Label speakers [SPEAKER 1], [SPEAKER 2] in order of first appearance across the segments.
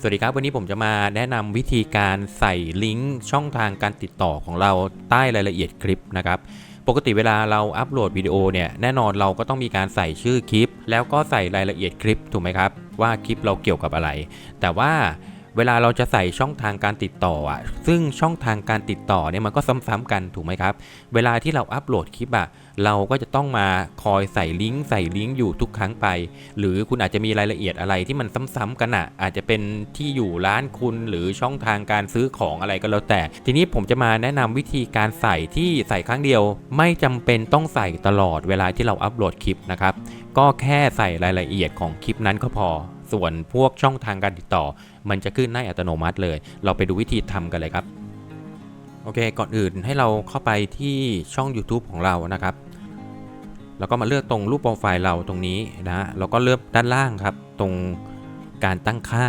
[SPEAKER 1] สวัสดีครับ วันนี้ผมจะมาแนะนำวิธีการใส่ลิงก์ช่องทางการติดต่อของเราใต้รายละเอียดคลิปนะครับ ปกติเวลาเราอัปโหลดวิดีโอเนี่ยแน่นอนเราก็ต้องมีการใส่ชื่อคลิป แล้วก็ใส่รายละเอียดคลิปถูกไหมครับ ว่าคลิปเราเกี่ยวกับอะไร แต่ว่า เวลาเราจะใส่ช่องทางการติดต่ออะซึ่งช่องทางการติดต่อเนี่ยมันก็ซ้ำๆกันถูกไหมครับ เวลาที่เราอัปโหลดคลิปอะเราก็จะต้องมาคอยใส่ลิงก์ใส่ลิงก์อยู่ทุกครั้งไป หรือคุณอาจจะมีรายละเอียดอะไรที่มันซ้ำๆกันอะอาจจะเป็นที่อยู่ร้านคุณหรือช่องทางการซื้อของอะไรก็แล้วแต่ ทีนี้ผมจะมาแนะนำวิธีการใส่ที่ใส่ครั้งเดียว ไม่จำเป็นต้องใส่ตลอดเวลาที่เราอัปโหลดคลิปนะครับก็แค่ใส่รายละเอียดของคลิปนั้นก็พอ ส่วนพวกช่องทางการติดต่อ มันจะขึ้นในอัตโนมัติเลย เราไปดูวิธีทำกันเลยครับ โอเค ก่อนอื่นให้เราเข้าไปที่ช่อง YouTube ของเรานะครับ แล้วก็มาเลือกตรงรูปโปรไฟล์เราตรงนี้นะฮะแล้วก็เลือกด้านล่างครับ ตรงการตั้งค่า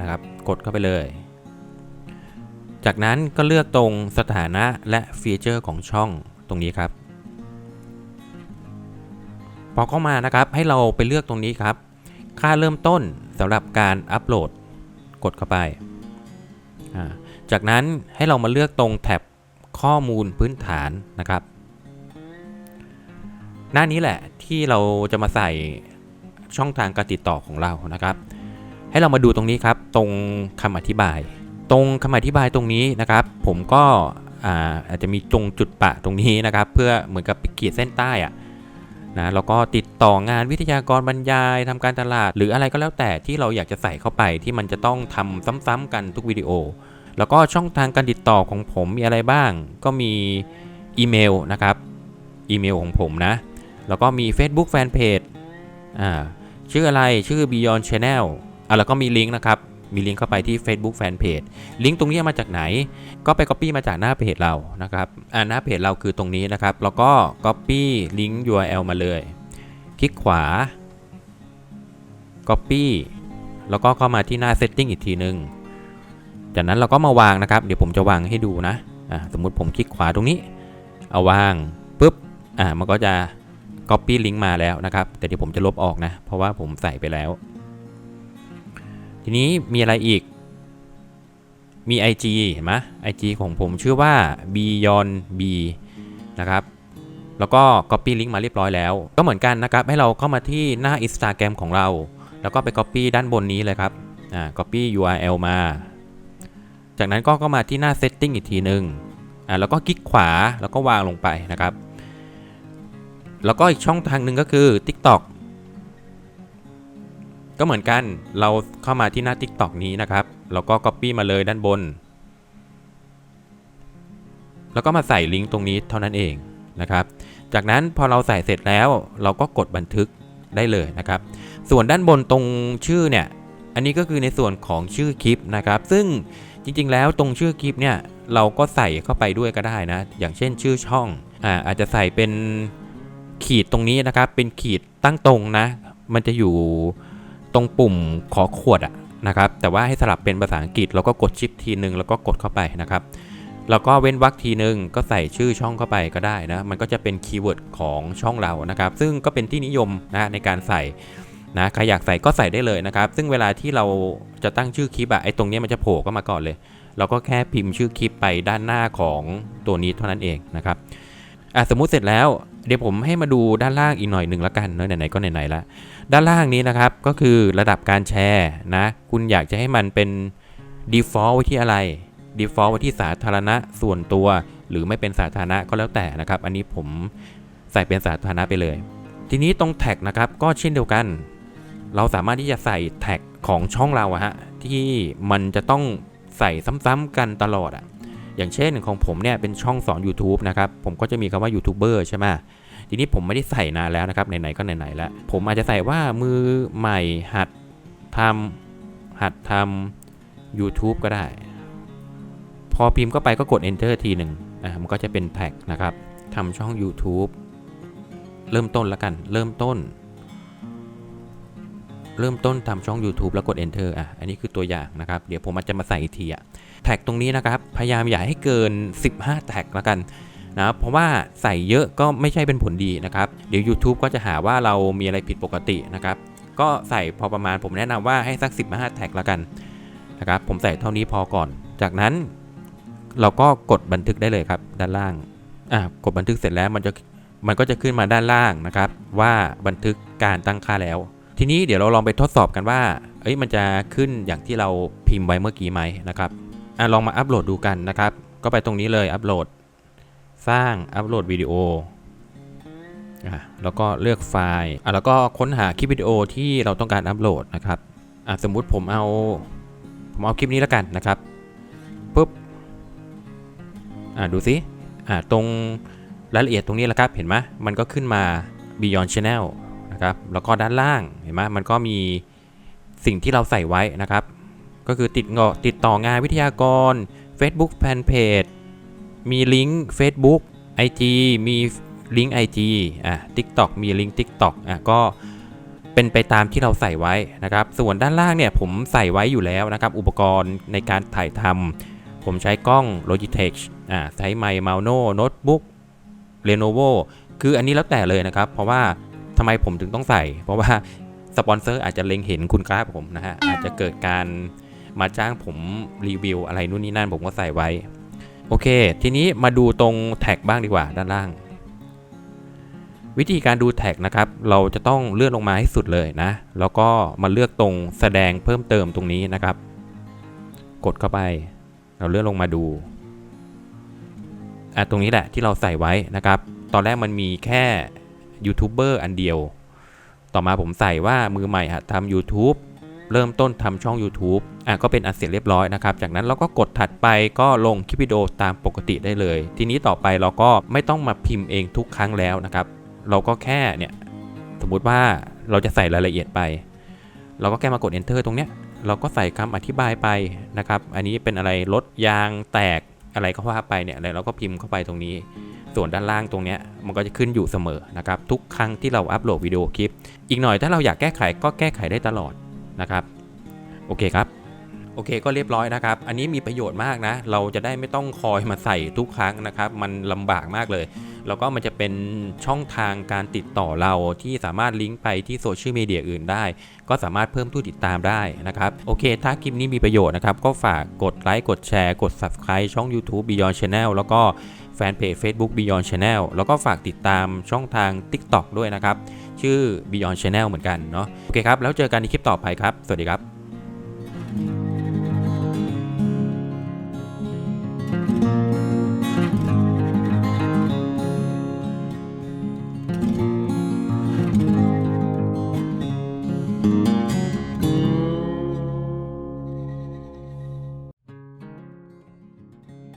[SPEAKER 1] นะครับ กดเข้าไปเลย จากนั้นก็เลือกตรงสถานะและฟีเจอร์ของช่องตรงนี้ครับพอเข้ามานะครับให้เราไปเลือกตรงนี้ครับ ค่าเริ่มต้นสำหรับการอัปโหลด กดเข้าไป จากนั้นให้เรามาเลือกตรงแท็บข้อมูลพื้นฐานนะครับ หน้านี้แหละที่เราจะมาใส่ช่องทางการติดต่อของเรานะครับ ให้เรามาดูตรงนี้ครับ ตรงคำอธิบาย ตรงคำอธิบายตรงนี้นะครับ ผมก็อาอาจจะมีตรงจุดปะตรงนี้นะครับ เพื่อเหมือนกับไปขีดเส้นใต้อะ นะแล้วก็ติดต่องานวิทยากรบรรยายทำการตลาด หรืออะไรก็แล้วแต่ที่เราอยากจะใส่เข้าไปที่มันจะต้องทำซ้ำๆกันทุกวิดีโอ แล้วก็ช่องทางการติดต่อของผมมีอะไรบ้าง ก็มีอีเมลนะครับอีเมลของผมนะ แล้วก็มี Facebook Fanpage อ่าชื่ออะไรชื่อ Beyond Channel อะแล้วก็มีลิงก์นะครับ มีลิงก์เข้าไปที่ Facebook Fanpage ลิงก์ตรงนี้มาจากไหน ก็ไป Copy มาจากหน้าเพจเรานะครับอ่าหน้าเพจเราคือตรงนี้นะครับ แล้วก็ Copy ลิงก์ URL มาเลย คลิกขวา Copy แล้วก็เข้ามาที่หน้า Setting อีกทีหนึ่งจากนั้นเราก็มาวางนะครับ เดี๋ยวผมจะวางให้ดูนะอ่าสมมุติผมคลิกขวาตรงนี้ เอาวางปุ๊บอ่ามันก็จะ Copy ลิงก์มาแล้วนะครับ แต่เดี๋ยวผมจะลบออกนะ เพราะว่าผมใส่ไปแล้ว ทีนี้มีอะไรอีก มี IG เห็นไหม IG ของผมชื่อว่า Beyond B นะครับ แล้วก็ Copy ลิงก์มาเรียบร้อยแล้ว ก็เหมือนกันนะครับ ให้เราเข้ามาที่หน้า Instagram ของเรา แล้วก็ไป Copy ด้านบนนี้เลยครับ อ่า Copy URL มา จากนั้นก็ก็มาที่หน้า Setting อีกทีหนึ่งอ่า แล้วก็คลิกขวา แล้วก็วางลงไปนะครับ แล้วก็อีกช่องทางหนึ่งก็คือ TikTok ก็เหมือนกันเราเข้ามาที่หน้า TikTok นี้นะครับ แล้วก็ Copy มาเลยด้านบน แล้วก็มาใส่ลิงก์ตรงนี้เท่านั้นเองนะครับ จากนั้นพอเราใส่เสร็จแล้ว เราก็กดบันทึกได้เลยนะครับ ส่วนด้านบนตรงชื่อเนี่ย อันนี้ก็คือในส่วนของชื่อคลิปนะครับ ซึ่งจริงๆ แล้วตรงชื่อคลิปเนี่ยเราก็ใส่เข้าไปด้วยก็ได้นะ อย่างเช่นชื่อช่องอ่าอาจจะใส่เป็นขีดตรงนี้นะครับ เป็นขีดตั้งตรงนะ มันจะอยู่ ตรงปุ่มขอขวดอะนะครับ แต่ว่าให้สลับเป็นภาษาอังกฤษแล้วก็กดชิปทีหนึ่งแล้วก็กดเข้าไปนะครับแล้วก็เว้นวรรคทีหนึ่งก็ใส่ชื่อช่องเข้าไปก็ได้นะ มันก็จะเป็นคีย์เวิร์ดของช่องเรานะครับ ซึ่งก็เป็นที่นิยมนะในการใส่นะใครอยากใส่ก็ใส่ได้เลยนะครับ ซึ่งเวลาที่เราจะตั้งชื่อคลิปอะไอตรงนี้มันจะโผล่ก็มาก่อนเลย เราก็แค่พิมพ์ชื่อคลิปไปด้านหน้าของตัวนี้เท่านั้นเองนะครับอะสมมุติเสร็จแล้ว เดี๋ยวผมให้มาดูด้านล่างอีกหน่อยหนึ่งละกันเนอะไหนๆก็ไหนๆละด้านล่างนี้นะครับก็คือระดับการแชร์นะ คุณอยากจะให้มันเป็น default ไว้ที่อะไร default ไว้ที่สาธารณะส่วนตัว หรือไม่เป็นสาธารณะก็แล้วแต่นะครับ อันนี้ผมใส่เป็นสาธารณะไปเลย ทีนี้ตรงแท็กนะครับก็เช่นเดียวกัน เราสามารถที่จะใส่แท็กของช่องเราอะฮะที่มันจะต้องใส่ซ้ำๆกันตลอดอะ อย่างเช่นของผมเนี่ยเป็นช่องสอน YouTube นะครับ ผมก็จะมีคำว่ายูทูบเบอร์ใช่ไหมทีนี้ผมไม่ได้ใส่นานแล้วนะครับ ไหนๆก็ไหนๆแล้ว ผมอาจจะใส่ว่ามือใหม่หัดทำหัดทำ YouTube ก็ได้ พอพิมพ์เข้าไปก็กด enter ทีหนึ่งอะมันก็จะเป็นแท็กนะครับทำช่อง YouTube เริ่มต้นแล้วกัน เริ่มต้น เริ่มต้นทำช่อง YouTube แล้วกด enter อะ อันนี้คือตัวอย่างนะครับ เดี๋ยวผมอาจจะมาใส่อีกทีอะ แท็กตรงนี้นะครับ พยายามอย่าให้เกิน 15 แท็กแล้วกันนะเพราะว่าใส่เยอะก็ไม่ใช่เป็นผลดีนะครับ เดี๋ยว YouTube ก็จะหาว่าเรามีอะไรผิดปกตินะครับ ก็ใส่พอประมาณผมแนะนำว่าให้สัก 15 แท็กแล้วกันนะครับผมใส่เท่านี้พอก่อน จากนั้น เราก็กดบันทึกได้เลยครับด้านล่างอะกดบันทึกเสร็จแล้วมันจะมันก็จะขึ้นมาด้านล่างนะครับ ว่าบันทึกการตั้งค่าแล้ว ทีนี้เดี๋ยวเราลองไปทดสอบกันว่าเอ้ยมันจะขึ้นอย่างที่เราพิมพ์ไว้เมื่อกี้ไหมนะครับ อะลองมาอัปโหลดดูกันนะครับ ก็ไปตรงนี้เลยอัปโหลด สร้างอัปโหลดวิดีโออะแล้วก็เลือกไฟล์อะแล้วก็ค้นหาคลิปวิดีโอที่เราต้องการอัปโหลดนะครับอะสมมุติผมเอาผมเอาคลิปนี้แล้วกันนะครับปุ๊บอะดูสิอะตรงรายละเอียดตรงนี้แหละครับเห็นไหมมันก็ขึ้นมา Beyond Channel นะครับแล้วก็ด้านล่างเห็นไหมมันก็มีสิ่งที่เราใส่ไว้นะครับ ก็คือติดงอติดต่องานวิทยากร Facebook Fanpage มีลิงก์ Facebook IG มีลิงก์ IG อะ TikTok มีลิงก์ TikTok อะก็เป็นไปตามที่เราใส่ไว้นะครับ ส่วนด้านล่างเนี่ยผมใส่ไว้อยู่แล้วนะครับ อุปกรณ์ในการถ่ายทำผมใช้กล้อง Logitech อะใช้ไมค์ Mauno Notebook Lenovo คืออันนี้แล้วแต่เลยนะครับ เพราะว่าทำไมผมถึงต้องใส่ เพราะว่าสปอนเซอร์อาจจะเล็งเห็นคุณค่าผมนะฮะอาจจะเกิดการ มาจ้างผมรีวิวอะไรนู่นนี่นั่นผมก็ใส่ไว้ โอเค ทีนี้มาดูตรงแท็กบ้างดีกว่าด้านล่าง วิธีการดูแท็กนะครับ เราจะต้องเลื่อนลงมาให้สุดเลยนะ แล้วก็มาเลือกตรงแสดงเพิ่มเติมตรงนี้นะครับ กดเข้าไป เราเลื่อนลงมาดูอะตรงนี้แหละที่เราใส่ไว้นะครับ ตอนแรกมันมีแค่ยูทูบเบอร์อันเดียว ต่อมาผมใส่ว่ามือใหม่หัดทำ YouTube เริ่มต้นทำช่อง YouTube อะก็เป็นอันเสร็จเรียบร้อยนะครับ จากนั้นเราก็กดถัดไปก็ลงคลิปวิดีโอตามปกติได้เลย ทีนี้ต่อไปเราก็ไม่ต้องมาพิมพ์เองทุกครั้งแล้วนะครับ เราก็แค่เนี่ยสมมุติว่าเราจะใส่รายละเอียดไป เราก็แค่มากด enter ตรงเนี้ยเราก็ใส่คำอธิบายไปนะครับ อันนี้เป็นอะไรรถยางแตกอะไรก็ว่าไปเนี่ยแล้วเราก็พิมพ์เข้าไปตรงนี้ ส่วนด้านล่างตรงนี้มันก็จะขึ้นอยู่เสมอนะครับ ทุกครั้งที่เราอัปโหลดวิดีโอคลิป อีกหน่อยถ้าเราอยากแก้ไขก็แก้ไขได้ตลอด นะครับ โอเคครับ โอเคก็เรียบร้อยนะครับ อันนี้มีประโยชน์มากนะ เราจะได้ไม่ต้องคอยมาใส่ทุกครั้งนะครับ มันลำบากมากเลย แล้วก็มันจะเป็นช่องทางการติดต่อเราที่สามารถลิงก์ไปที่โซเชียลมีเดียอื่นได้ ก็สามารถเพิ่มผู้ติดตามได้นะครับ โอเค ถ้าคลิปนี้มีประโยชน์นะครับ ก็ฝากกดไลค์ กดแชร์ กด Subscribe ช่อง YouTube Beyond Channel แล้วก็แฟนเพจ Facebook Beyond Channel แล้วก็ฝากติดตามช่องทาง TikTok ด้วยนะครับ ชื่อ Beyond Channel เหมือนกันเนาะ โอเคครับ แล้วเจอกันในคลิปต่อไปครับ สวัสดีครับ